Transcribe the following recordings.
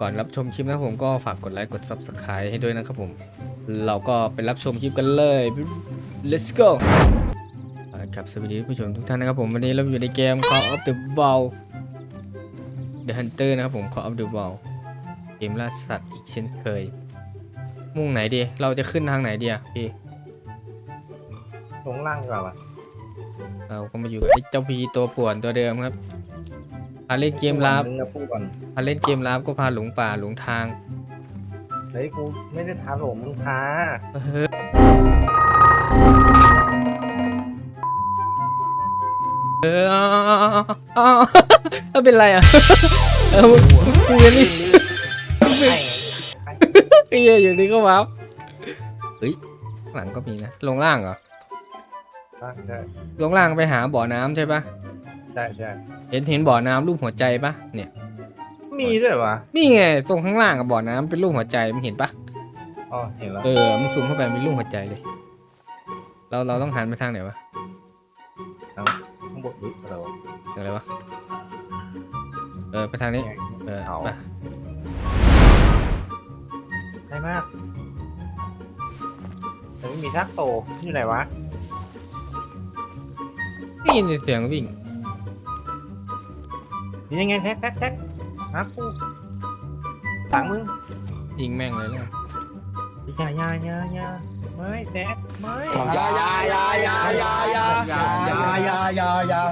ก่อนรับชมคลิปนะครับผมก็ฝากกดไลค์กด subscribe ให้ด้วยนะครับผม เราก็ไปรับชมคลิปกันเลย let's go เอาละครับสวัสดีผู้ชมทุกท่านนะครับผมวันนี้เราอยู่ในเกม Call of the Wild The Hunter นะครับผม Call of the Wild เกมล่าสัตว์อีกเช่นเคย มุ่งไหนดี เราจะขึ้นทางไหนดีอะพี่ลงล่างดีกว่าวะเราก็มาอยู่กับไอ้เจ้าพีตัวป่วนตัวเดิมครับ พาเล่นเกมลับนึงนะพูดก่อนพาเล่นเกมลับก็พาหลงป่าหลงทาง เฮ้ยกูไม่ได้ท้าหลงมึงท้าเฮ้ยเออเอาเอาเอาเอาเอาเป็นไรอะเออมึงมึงนี่ใช่ใช่ไอ้เหี้ยอยู่นี่ก็ว้าวเฮ้ยข้างหลังก็มีนะลงล่างเหรอ ใช่ลงล่างไปหาบ่อน้ำใช่ปะ ใช่ใช่เห็นเห็นบ่อน้ำรูปหัวใจปะเนี่ย มีด้วยวะนี่ไงตรงข้างล่างกับบ่อน้ำเป็นรูปหัวใจมึงเห็นปะอ๋อเห็นแล้วเออมึงซูมเข้าไปมีรูปหัวใจเลย เราเราต้องหันไปทางไหนวะข้างบนลึกเราทางอะไรวะเออไปทางนี้เออเอาไปใช่มากแต่ไม่มีทักโตอยู่ไหนวะได้ยินเสียงวิ่ง นี่ยังไงแท็กแท็กแท็กฮะกูหลังมึงยิงแม่งเลยแล้วกันอย่าอย่าอย่าอย่าไม่แท็กไม่อย่าอย่าอย่าอย่าอย่าอย่าอย่าอย่าอย่าอย่าอย่า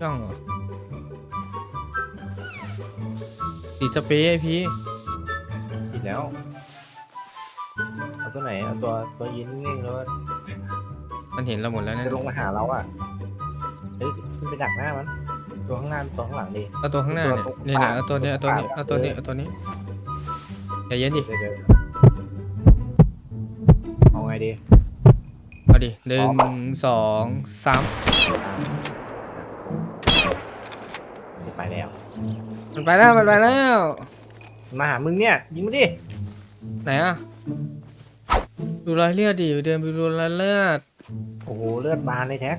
ย่องเหรอติดสเปรย์ไอพี่ผิดแล้วเอาตัวไหนเอาตัวตัวยืนนิ่งๆแล้วมันเห็นเราหมดแล้วนะจะลงมาหาเราอะเฮ้ย ขึ้นไปดักหน้ามัน ตัวข้างหน้าตัวข้างหลังดิเอาตัวข้างหน้าเนี่ยนี่นะเอาตัวนี้เอาตัวนี้เอาตัวนี้เอาตัวนี้ใจเย็นดิ เดี๋ยวเดี๋ยวเอาไงดี เอาดิหนึ่งสองสามไปแล้ว มันไปแล้วมันไปแล้ว มาหามึงเนี่ย ยิงมาดิ ไหนอะ ดูรอยเลือดดิเดินไปดูรอยเลือด โอ้โห เลือดบานเลยแท็ก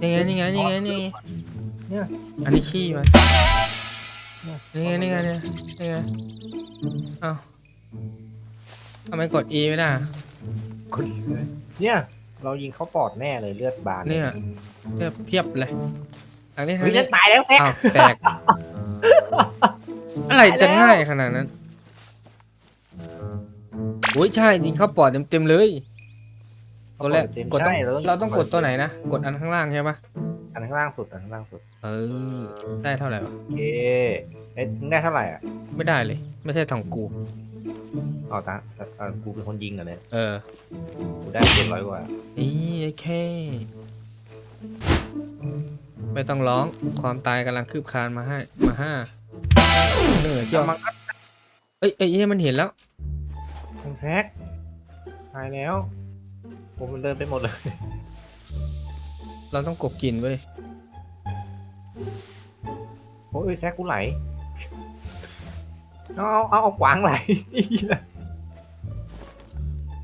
นี่ไงนี่ไงนี่ไงนี่ไงเนี่ยอันนี้ขี้มันนี่ไงนี่ไงเนี่ยนี่ไงเอ้าทำไมกด E ไม่ได้อะคุณเนี่ย เรายิงเขาปอดแน่เลยเลือดบานเนี่ยเพียบเพียบเลยอันนี้ทางเฮ้ยนี้จะตายแล้วแท็กอ้าวแตก อะไรจะง่ายขนาดนั้นโอ้ยใช่ยิงเข้าปอดเต็มๆเลย ตัวแรกกดต้องใช่ลยเราต้องกดตัวไหนนะ กดอันข้างล่างใช่ปะอันข้างล่างสุดอันข้างล่างสุด เออ ได้เท่าไหร่วะโอเคเอ๊ะมึงได้เท่าไหร่อะ ไม่ได้เลย ไม่ใช่ทองกูเอาตาเอากูเป็นคนยิงเหรอเนี่ยเออ กูได้เจ็ดร้อยกว่านี่ไอ้แค่ไม่ต้องร้อง ความตายกำลังคืบคลานมาให้ มาห้าเหนื่อยเกี่ยวมันเอ้ยเอ้ยเฮ้ยมันเห็นแล้วมึงแท็กตายแล้ว ผมมันเดินไปหมดเลยเราต้องกบกินเว้ยโอ้ยแท็กกูไหลเอาเอาเอาเอากวางไหล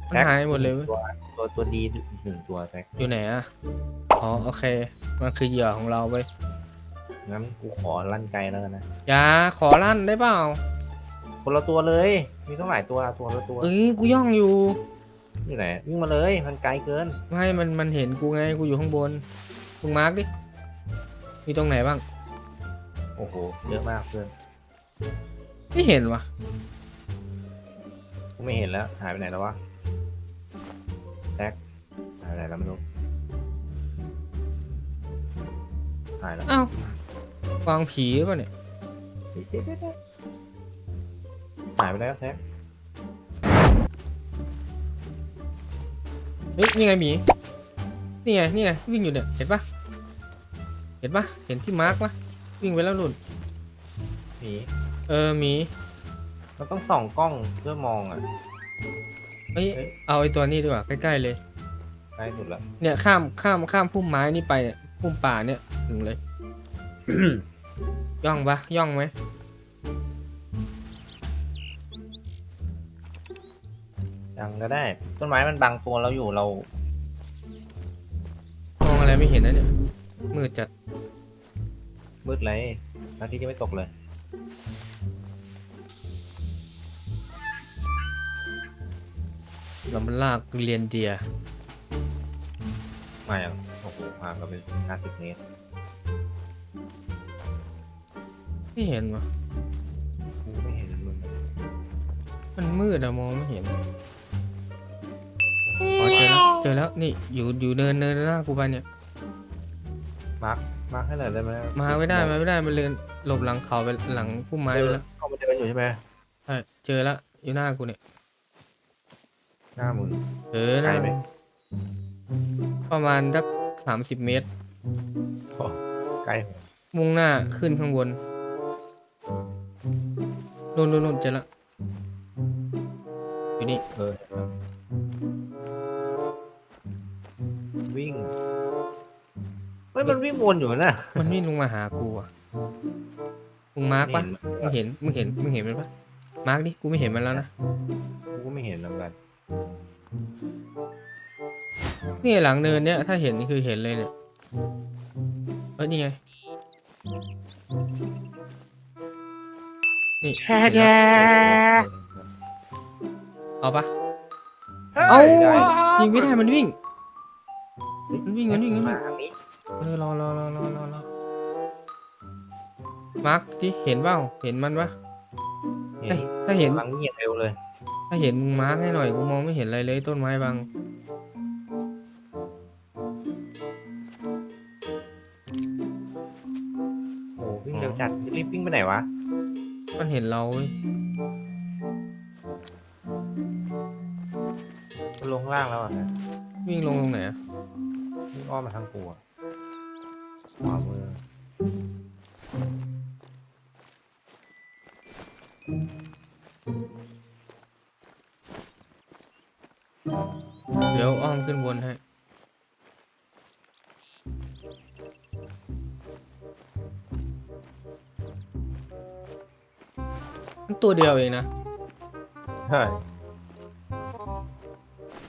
มันหายหมดเลยเว้ยตัวตัวตัวดีหนึ่งตัวแท็กอยู่ไหนอะอ๋อโอเค มันคือเหยื่อของเราเว้ยงั้นกูขอลั่นไกลแล้วกันนะอย่าขอลั่นได้เปล่าคนละตัวเลย มีต้องหลายตัวตัวละตัวเอ้ยกูย่องอยู่ นี่ไหนวิ่งมาเลยมันไกลเกินไม่ มันมันเห็นกูไงกูอยู่ข้างบนมึงมาร์กดิมีตรงไหนบ้างโอ้โหเยอะมากเพื่อนไม่เห็นวะกูไม่เห็นแล้วหายไปไหนแล้ววะแท็กหายไปไหนแล้วไม่รู้หายแล้วอ้าววางผีหรือเปล่ะเนี่ย หายไปแล้วแท็ก เฮ้ยนี่ไงหมีนี่ไงนี่ไงวิ่งอยู่เนี่ยเห็นปะเห็นปะเห็นที่มาร์กปะวิ่งไปแล้วนุ่นหนีเออหมีเราต้องส่องกล้องเพื่อมองอะเฮ้ยเฮ้ยเอาไอ้ตัวนี้ดีกว่าใกล้ๆเลยใกล้สุดละเนี่ยข้ามข้ามข้ามพุ่มไม้นี่ไปอะพุ่มป่าเนี่ยถึงเลยย่องปะย่องไหม ยังก็ได้ ต้นไม้มันบังตัวเราอยู่เรามองอะไรไม่เห็นนะเนี่ย มืดจัด มืดเลยพระอาทิตย์ยังไม่ตกเลย เรามันลากเรียนเดียร์มาอย่างโอ้โหห่างกันเป็นห้าสิบเมตรไม่เห็นวะกูไม่เห็นมึงมันมืดอะมองไม่เห็น อ๋อเจอแล้วเจอแล้วนี่อยู่อยู่เนินเนินหน้ากูไปเนี่ย มาร์คมาร์คให้หน่อยได้ไหมมาไม่ได้มาไม่ได้มันเรียนหลบหลังเขาไปหลังพุ่มไม้ไปแล้วเข้ามาเดินอยู่ใช่ไหมใช่เจอแล้วอยู่หน้ากูเนี่ยหน้ามึง เออหน้าไกลไหม ประมาณสักสามสิบเมตรโอ้ใกล้มุ่งหน้าขึ้นข้างบนนู่นนู่นนู่นเจอแล้วอยู่นี่เออ วิ่งเฮ้ยมันวิ่งวนอยู่นะมันวิ่งลงมาหากูอะมึงมาร์กปะไมึงเห็นมึงเห็นมึงเห็นมันปะมาร์กดิกูไม่เห็นมันแล้วนะกูก็ไม่เห็นเหมือนกันนี่หลังเนินเนี้ยถ้าเห็นนี่คือเห็นเลยเนี่ยเออนี่ไงนี่เห็นแล้วเอาปะเอ้ายิงไม่ได้มันวิ่ง มันวิ่งมันวิ่งมันวิ่งมาทางนี้เออรอรอรอรอรอรอมาร์กดิเห็นเปล่าเห็นมันปะเห็เอ้นยถ้าเห็นกำลังเงียบเร็วเลย ถ้าเห็นมึงมาร์กให้หน่อยกูมองไม่เห็นอะไรเลยต้นไม้บังโอ้วิ่งเร็วจัดรีบวิ่งไปไหนวะ มันเห็นเราเว้ยมันลงล่างแล้วอะนะวิ่งลงตรงไหนอะวิ่ง อ้อมมาทางกูอะขวามือเดี๋ยวอ้อมขึ้นบนให้มันตัวเดียวเองนะ ใช่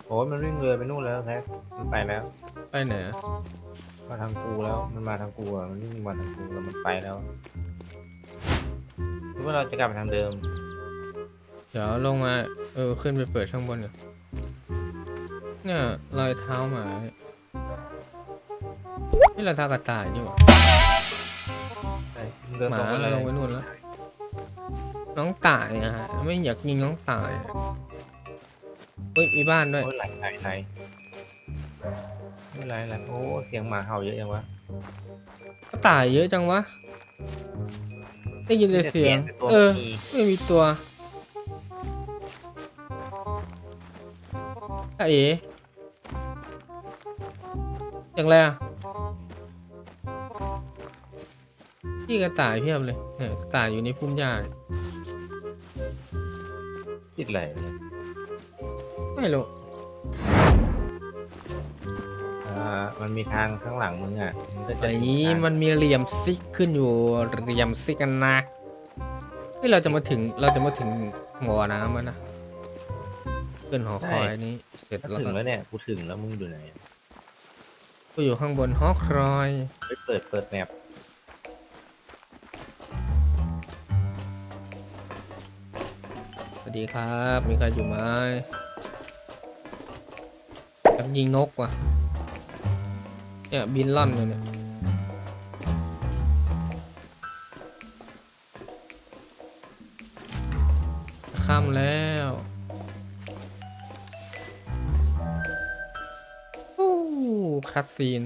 โอ้ยมันวิ่งเรือไปนู่นแล้วแท็กมันไปแล้ว ไปไหนอะมาทางกูแล้ว มันมาทางกูอะมันวิ่งมาทางกูแล้วมันไปแล้วหรือว่าเราจะกลับไปทางเดิม เดี๋ยวลงมา เออ ขึ้นไปเปิดข้างบนก่อนเนี่ยรอยเท้าหมาเนี่ยนี่รอยเท้ากระต่ายนี่หว่าใช่เดินหตรมางไปเลยลงไปนู่นแล้ว น้องต่ายอะฮะไม่อยากยิงน้องต่ายอะเฮ้ยมีบ้านด้วย โอ้ยไหลไหลไหล ไม่ไหลไหลโอ้เสียงหมาเห่าเยอะยังวะ กระต่ายเยอะจังวะ ได้ยินแต่เสียงแต่ตัวเออมีไม่มีตัวอะเอ๋อย่างไรอะที่กระต่ายเพียบเลยเนี่ยกระต่ายอยู่ในพุ่มหญ้าเนี่ยติดไหลเนี่ยไม่รู้ มันมีทางข้างหลังมึงอะมันก็จะไอ้มีทางมันมีเหลี่ยมซิกขึ้นอยู่เหลี่ยมซิกกันนะเฮ้ยเราจะมาถึงเราจะมาถึงหัวน้ำแล้วนะขึ้นหอคอยนี้เสร็จถ้าแล้วถึงก็แล้วเนี่ยกูถึงแล้วมึงอยู่ไหนกูอยู่ข้างบนหอคอยไปเปิดเปิดแมปสวัสดีครับ มีใครอยู่ไหมอยากยิงนกว่ะ เนี่ยบินล่อนเลยเนี่ยข้ามแล้วอู้คัดซีน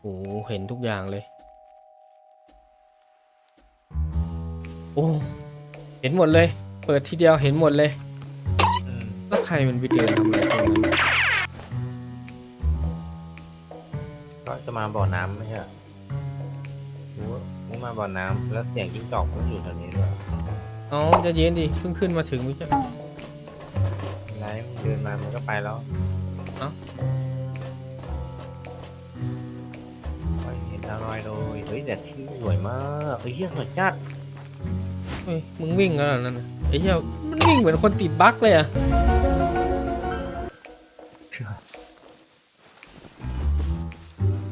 โอ้เห็นทุกอย่างเลย โอ้ เห็นหมดเลย เปิดทีเดียวเห็นหมดเลย ใครมันไปเดินทำอะไรตรงนั้นก็จะมาบ่อน้ำไม่ใช่เหรอกูว่ากูมาบ่อน้ำแล้วเสียงจิ้งจอกมันอยู่แถวนี้ด้วยเอ๋อใจะเย็นดิเพิ่งขึ้นมาถึงวิจะไรมันเดินมามันก็ไปแล้วเอ้า ไปเห็นดาวน้อยโดยเฮ้ยแต่ที่สวยมากเฮ้ยเหี้ยสวยจัดเฮ้ยมึงวิ่งแล้วเหรอนั่นน่ะไอ้เหี้ยมันวิ่งเหมือนคนติดบั๊กเลยอะ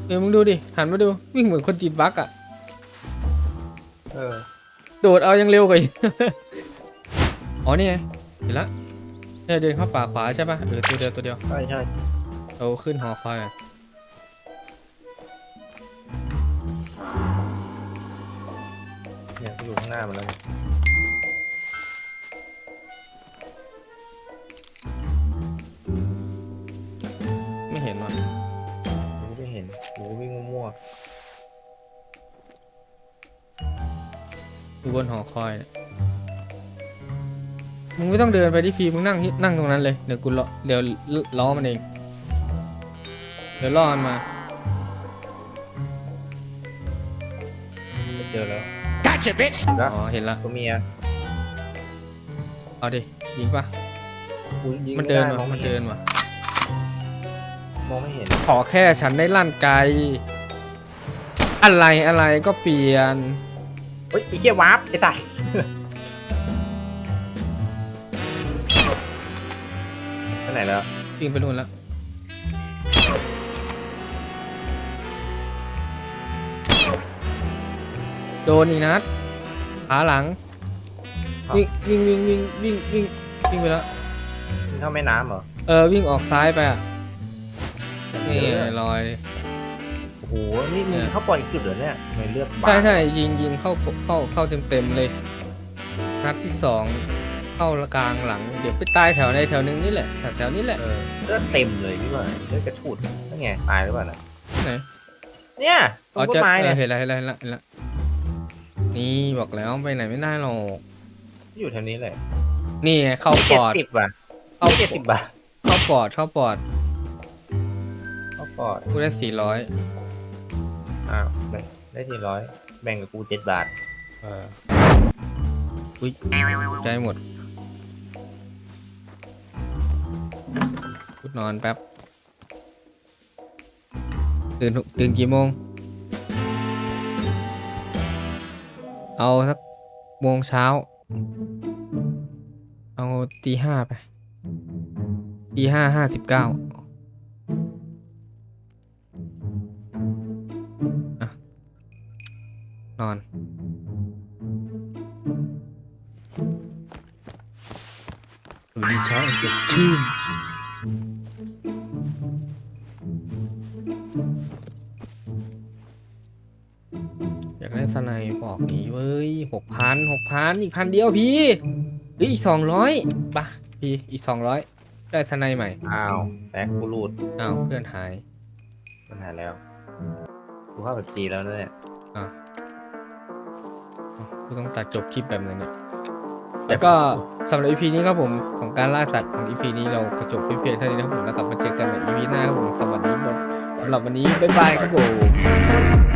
เออมึงดูดิ หันมาดูวิ่งเหมือนคนติดบั๊กอะ เออ โดดเอายังเร็วกว่าอีก อ๋อนี่ไงเห็นละเนี่ยเดินเข้าป่าขวาใช่ปะเออตัวเดียวตัวเดียวใช่ใช่เราขึ้นหอคอยอะเนี่ยอยู่ข้างหน้ามันแล้ว วิ่งมั่วอยู่บนหอคอยเนี่ยมึงไม่ต้องเดินไปที่พีมึงนั่งที่นั่งตรงนั้นเลย เดี๋ยวกูล้อเดี๋ยวล้อมันเอง เดี๋ยวล่อมันมาๆเจอแล้ว Gotcha, bitch. แล้วอ๋อ เห็นละ ตัวเมียเอาดิ ยิงปะกูยิงมันเดินไไว่ะ มองมันไเห็เดินว่ะ มองไม่เห็น ขอแค่ฉันได้ลั่นไกล อะไรอะไรก็เปลี่ยน เฮ้ยไอ้เหี้ยวาร์ปไอ้ตายไปไหนแล้ววิ่งไปนู่นแล้วโดนอีกนัดขาหลัง วิ่งวิ่งวิ่งวิ่งวิ่งวิ่งวิ่งไปแล้ว มันเข้าแม่น้ำเหรอ เออวิ่งออกซ้ายไปอะนี่เออรอย โอ้โหนี่มึงเข้าปล่อยจุดเหรอเนี่ยทำไม่เลือดบาใช่ดใช่ยิงยิงเข้าเข้าเข้าเต็มเต็มๆเลยนัดที่สองเข้ากลางหลัง เดี๋ยวไปตายแถวในแถวนึงนี่แหละแถวแถวนี้แหละเออเลือดเต็มเลยพี่ว่าเลือดกระฉูดนั่นไงตายหรือเปล่าน่ะไหนเนี่ยตรอ๋องต้เจะนไม้เอเนี่อยเห็นแล้วเห็นแล้วเห็นแล้วเห็นแล้วนี่บอกแล้วไปไหนไม่ได้หรอกอยู่แถวนี้เลยนี่ไงเข้าปเจ็ดอดสิบว่ะเข้าเจ็ดสิบบาทเข้าปอดเข้าปอดเข้าปอดกูได้สี่ร้อย อ้าวแบ่งได้สี่ร้อยแบ่งกับกูเจ็ดบาท เอออุ้ยใจหมดพุดนอนแป๊บ ตื่นตื่นกี่โมง เอาสักโมงเช้า เอาตีห้าไปตีห้าห้าสิบเก้า นอน วันนี้เช้าอันสดชื่นอยากได้สไนป์บอกนี้เว้ยหกพันหกพันอีกพันเดียวพี่เฮ้ยอีกสองร้อยป่ะพี่อีกสองร้อยได้สไนป์ใหม่ อ้าวแบ็คกูรูดอ้าวเพื่อนหายมันหายแล้วกูเข้าแบบจีแล้วนะเนี่ยอ้าว กูต้องตัดจบคลิปแบบนั้นเนี่ยแล้วก็สำหรับ EP นี้ครับผมของการล่าสัตว์ของ EP นี้เราขอจบเพียงเท่านี้นะครับผมแล้วกลับมาเจอกันใหม่ EP หน้าครับผมสวัสดีครับสำหรับวันนี้บ๊ายบายครับผม